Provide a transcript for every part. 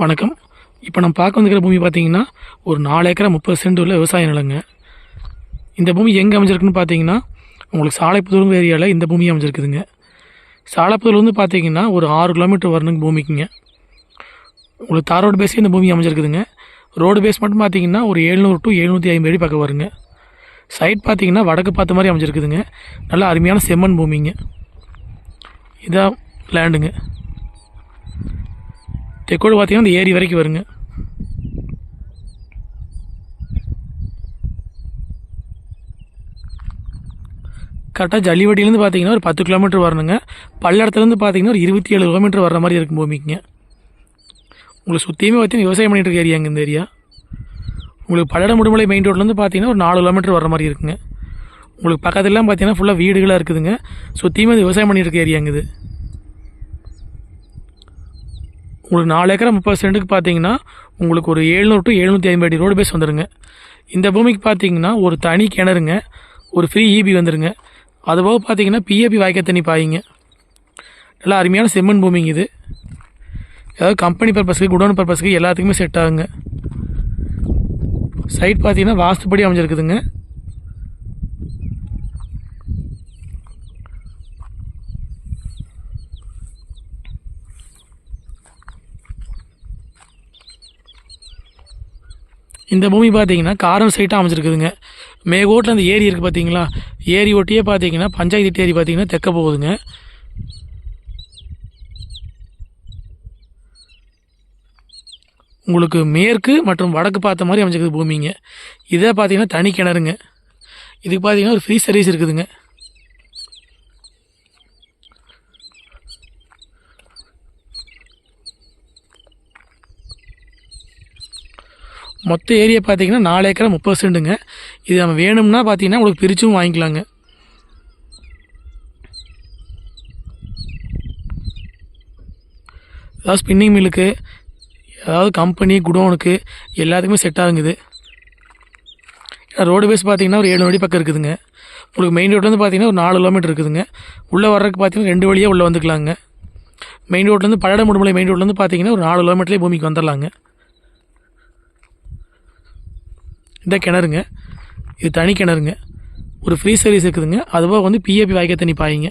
வணக்கம். இப்போ நம்ம பார்க்க வந்துக்கிற பூமி பார்த்தீங்கன்னா ஒரு நாலு ஏக்கரா முப்பது சென்ட் உள்ள விவசாய நிலங்க. இந்த பூமி எங்கே அமைஞ்சிருக்குன்னு பார்த்தீங்கன்னா உங்களுக்கு சாலைப்புதூர் ஏரியாவில் இந்த பூமி அமைஞ்சிருக்குதுங்க. சாலைப்புதூர்லேருந்து பார்த்தீங்கன்னா ஒரு ஆறு கிலோமீட்டர் வரணுங்க பூமிக்குங்க. உங்களுக்கு தார் ரோடு பேஸே இந்த பூமி அமைஞ்சிருக்குதுங்க. ரோடு பேஸ் மட்டும் பார்த்தீங்கன்னா ஒரு எழுநூறு டு எழுநூற்றி ஐம்பது அடி பக்கம் வருங்க. சைட் பார்த்தீங்கன்னா வடக்கு பார்த்த மாதிரி அமைஞ்சிருக்குதுங்க. நல்ல அருமையான செம்மண் பூமிங்க. இதான் லேண்டுங்க தெக்கோடு பார்த்தீங்கன்னா இந்த ஏரி வரைக்கும் வருங்க. கரெக்டாக ஜல்லிவட்டிலேருந்து பார்த்தீங்கன்னா ஒரு பத்து கிலோமீட்டர் வரணுங்க. பல்லடத்துலேருந்து பார்த்தீங்கன்னா ஒரு இருபத்தி ஏழு கிலோமீட்டர் வர மாதிரி இருக்கும் பூமிக்குங்க உங்களுக்கு சுற்றியுமே பார்த்தீங்கன்னா விவசாயம் பண்ணிட்டு இருக்க ஏரியாங்க இந்த ஏரியா. உங்களுக்கு பல்லடம் முடுமலை மெயின் ரோட்லேருந்து பார்த்தீங்கன்னா ஒரு நாலு கிலோமீட்டர் வர மாதிரி இருக்குங்க. உங்களுக்கு பக்கத்துலலாம் பார்த்தீங்கன்னா ஃபுல்லாக வீடுகளாக இருக்குதுங்க. சுற்றியுமே இது விவசாயம் பண்ணிட்டு இருக்க ஏரியாங்க இது. உங்களுக்கு நாலு ஏக்கரை முப்பது சென்ட்டுக்கு பார்த்தீங்கன்னா உங்களுக்கு ஒரு எழுநூறு டு எழுநூற்றி ஐம்பது அடி ரோடு பேஸ் வந்துடுங்க இந்த பூமிக்கு பார்த்தீங்கன்னா ஒரு தனி கிணறுங்க ஒரு ஃப்ரீ ஈபி வந்துடுங்க அதுபோக பார்த்தீங்கன்னா பிஏபி வாய்க்க தண்ணி பாயிங்க. நல்லா அருமையான செம்மண் பூமிங்க இது. ஏதாவது கம்பெனி பர்பஸ்க்கு குடோன் பர்பஸ்க்கு எல்லாத்துக்குமே செட் ஆகுங்க. சைட் பார்த்தீங்கன்னா வாஸ்துப்படி அமைஞ்சிருக்குதுங்க. இந்த பூமி பார்த்தீங்கன்னா காரம் சைட்டாக அமைச்சிருக்குதுங்க மேகோட்டில் அந்த ஏரி இருக்குது பார்த்தீங்களா ஏரி ஒட்டியே பார்த்தீங்கன்னா பஞ்சாயத்து ஏரி பார்த்தீங்கன்னா தெக்க போகுதுங்க. உங்களுக்கு மேற்கு மற்றும் வடக்கு பார்த்த மாதிரி அமைஞ்சிருக்குது பூமிங்க. இதை பார்த்தீங்கன்னா தனி கிணறுங்க. இதுக்கு பார்த்தீங்கன்னா ஒரு ஃப்ரீ சர்வீஸ் இருக்குதுங்க. மொத்த ஏரியா பார்த்தீங்கன்னா நாலு ஏக்கரை முப்பது சென்ட்டுங்க இது நம்ம வேணும்னா பார்த்தீங்கன்னா உங்களுக்கு பிரிச்சும் வாங்கிக்கலாங்க. அதாவது ஸ்பின்னிங் மில்லுக்கு அதாவது கம்பெனி குடோனுக்கு எல்லாத்துக்குமே செட் ஆகுங்குது ரோடு பேஸ் பார்த்தீங்கன்னா ஒரு ஏழு அடி பக்கம் இருக்குதுங்க. உங்களுக்கு மெயின் ரோட்லேருந்து பார்த்தீங்கன்னா ஒரு நாலு கிலோமீட்டர் இருக்குதுங்க. உள்ளே வர்றதுக்கு பார்த்தீங்கன்னா ரெண்டு வழியாக உள்ளே வந்துக்கலாங்க. மெயின் ரோட்லேருந்து பல்லடம் முடுமலை மெயின் ரோட்லேருந்து பார்த்தீங்கன்னா ஒரு நாலு கிலோமீட்டர்லேயே பூமிக்கு வந்துடலாங்க இந்த கிணறுங்க. இது தனி கிணறுங்க. ஒரு ஃப்ரீ சர்வீஸ் இருக்குதுங்க. அதுபோக வந்து பிஏபி வாய்க்க தண்ணி பாயிங்க.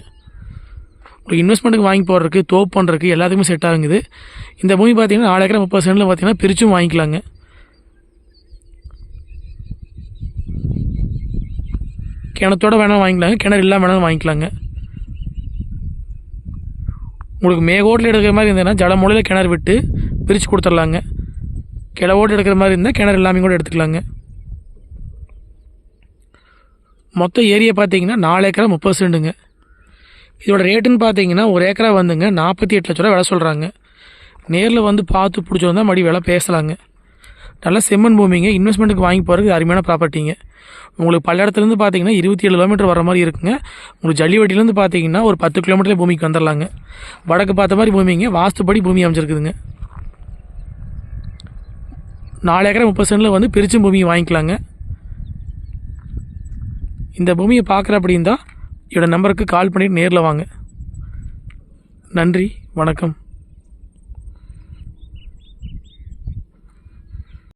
ஒரு இன்வெஸ்ட்மெண்ட்டுக்கு வாங்கி போடுறதுக்கு தோப்பு பண்ணுறதுக்கு எல்லாத்துக்குமே செட் ஆகுங்குது இந்த பூமி பார்த்தீங்கன்னா நாலு ஏக்கரை முப்பது சென்டில் பார்த்தீங்கன்னா பிரிச்சும் வாங்கிக்கலாங்க. கிணத்தோட வேணாலும் வாங்கிக்கலாங்க. கிணறு இல்லாமல் வேணாலும் வாங்கிக்கலாங்க. உங்களுக்கு மேகோட்டில் எடுக்கிற மாதிரி இருந்ததுன்னா ஜலமூலையில் கிணறு விட்டு பிரித்து கொடுத்துர்லாங்க கிளவோடு எடுக்கிற மாதிரி இருந்தால் கிணறு எல்லாமே கூட எடுத்துக்கலாங்க. மொத்த ஏரியா பார்த்தீங்கன்னா நாலு ஏக்கரா முப்பது சென்ட்டுங்க. இதோட ரேட்டுன்னு பார்த்தீங்கன்னா ஒரு ஏக்கரா வந்துங்க நாற்பத்தி எட்டு லட்ச ரூபா விலை சொல்கிறாங்க நேரில் வந்து பார்த்து பிடிச்சிருந்தா மறுபடி விலை பேசலாங்க. நல்லா செம்மன் பூமிங்க. இன்வெஸ்ட்மெண்ட்டுக்கு வாங்கி போகிறதுக்கு அருமையான ப்ராப்பர்ட்டிங்க உங்களுக்கு பல்லடத்துலேருந்து பார்த்தீங்கன்னா இருபத்தி ஏழு கிலோமீட்டர் வர மாதிரி இருக்குங்க. உங்களுக்கு ஜல்லிவட்டிலேருந்து பார்த்தீங்கன்னா ஒரு பத்து கிலோமீட்டரில் பூமிக்கு வந்துடலாங்க வடக்கு பார்த்த மாதிரி பூமிங்க. வாஸ்துப்படி பூமி அமைச்சிருக்குதுங்க நாலு ஏக்கரை முப்பது சென்டில் வந்து பிரிச்சும் பூமியை வாங்கிக்கலாங்க. இந்த பூமியை பார்க்குற அப்படின்னா என்னோடய நம்பருக்கு கால் பண்ணிவிட்டு நேரில் வாங்க. நன்றி வணக்கம்.